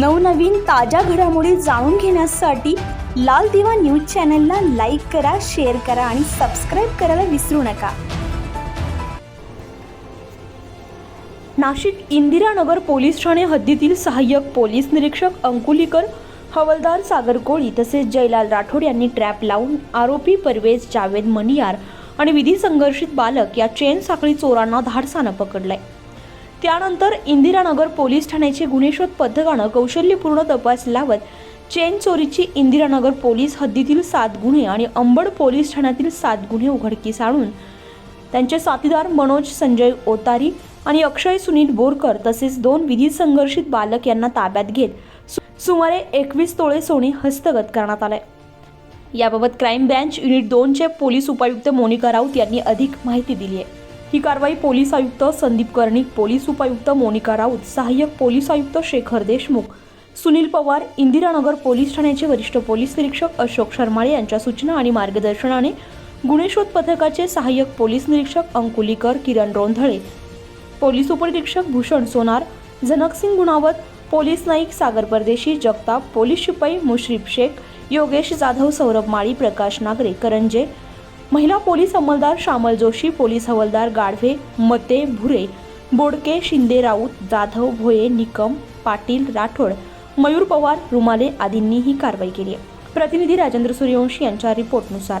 नवनवीन ताज्या घडामोडी जाणून घेण्यासाठी लाल दिवा न्यूज चॅनलला लाईक करा शेअर करा आणि सबस्क्राईब करायला विसरू नका. नाशिक इंदिरानगर पोलीस ठाणे हद्दीतील सहाय्यक पोलीस निरीक्षक अंकुलीकर हवलदार सागर कोळी तसेच जयलाल राठोड यांनी ट्रॅप लावून आरोपी परवेज जावेद मनियार आणि विधी संघर्षित बालक या चेन साखळी चोरांना धाडसानं पकडलंय. त्यानंतर इंदिरानगर पोलीस ठाण्याचे गुन्हेशोध पथकानं कौशल्यपूर्ण तपास लावत चेन चोरीची इंदिरानगर पोलीस हद्दीतील सात गुन्हे आणि अंबड पोलीस ठाण्यातील सात गुन्हे उघडकीस आणून त्यांचे साथीदार मनोज संजय ओतारी आणि अक्षय सुनील बोरकर तसेच दोन विधी संघर्षित बालक यांना ताब्यात घेत सु- सुमारे एकवीस तोळे सोने हस्तगत करण्यात आले याबाबत क्राईम ब्रँच युनिट दोनचे पोलीस उपायुक्त मोनिका राऊत यांनी अधिक माहिती दिली आहे. ही कारवाई पोलीस आयुक्त संदीप कर्णिक पोलीस उपायुक्त मोनिका राऊत सहाय्यक पोलीस आयुक्त शेखर देशमुख सुनील पवार इंदिरानगर पोलीस ठाण्याचे वरिष्ठ पोलीस निरीक्षक अशोक शर्माळे यांच्या सूचना आणि मार्गदर्शनाने गुन्हेशोध पथकाचे सहाय्यक पोलीस निरीक्षक अंकुलीकर किरण रोंधळे पोलीस उपनिरीक्षक भूषण सोनार जनकसिंग गुणावत पोलीस नाईक सागर परदेशी जगताप पोलीस शिपाई मुश्रीफ शेख योगेश जाधव सौरभ माळी प्रकाश नागरे करंजे महिला पोलीस अंमलदार श्यामल जोशी पोलीस हवालदार गाढवे मते भुरे बोडके शिंदे राऊत जाधव भोये निकम पाटील राठोड मयूर पवार रुमाले आदींनी ही कारवाई केली आहे. प्रतिनिधी राजेंद्र सूर्यवंशी यांच्या रिपोर्टनुसार.